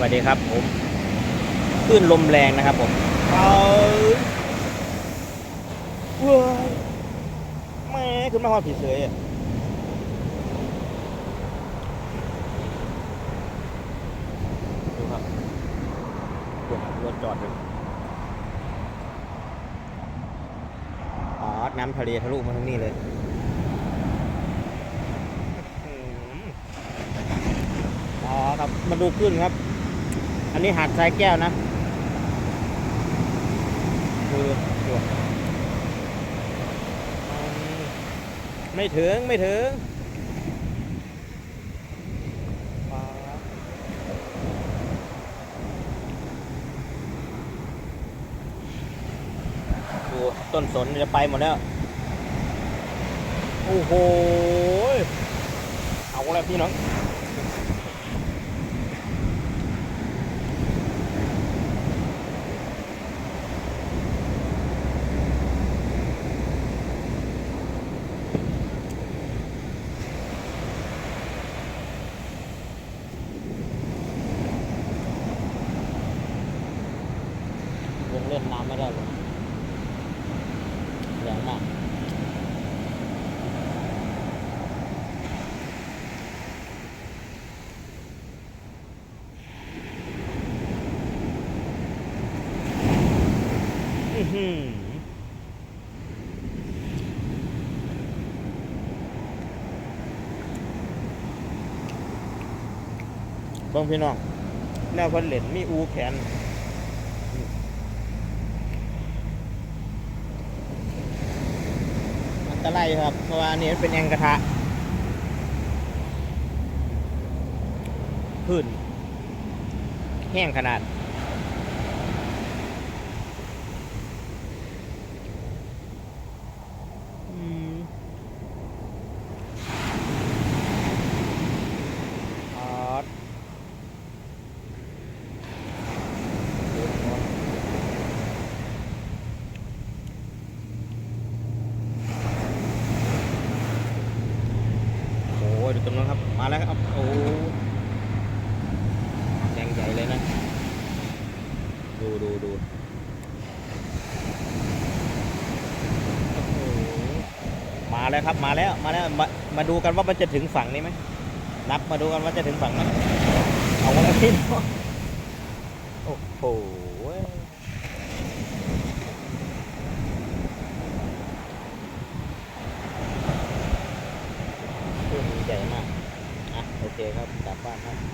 วัสดีครับผมคลื่นลมแรงนะครับผมเอาเว้ยแม่ขึ้นมาหอดผีเสยอะดูครับรถรถจอดอยู่อ๋อน้ำทะเลทะลุมาทั้งนี้เลยอื้อหืออ๋อครับมาดูขึ้นครับ อันนี้หาดทรายแก้วนะคือดูอืมไม่ถึงไม่ถึงป๊าบดูต้นสนจะไปหมดแล้ว โอ้โห เอาแล้วพี่น้อง ลงเล่นน้ำ ได้เลยแรงมากอื้อหือเบิ่งพี่น้องแนวคนเล่นมีอูแขน อยู่ครับ เพราะว่าอันนี้มันเป็นแองกระทะพื้นแห้งขนาด อืมออดโอ้ยดู ตรงนั้นครับ มาแล้วครับ โอ้แดงใหญ่เลยนะ ดูดูดูมาแล้วครับ มาแล้ว มาแล้ว มามาดูกันว่ามันจะถึงฝั่งนี้ไหม นับมาดูกันว่าจะถึงฝั่งไหมเอาแล้วพี่น้องโอ้โหเครื่องใหญ่มาก อะ โอ เคครับกลับบ้านครับ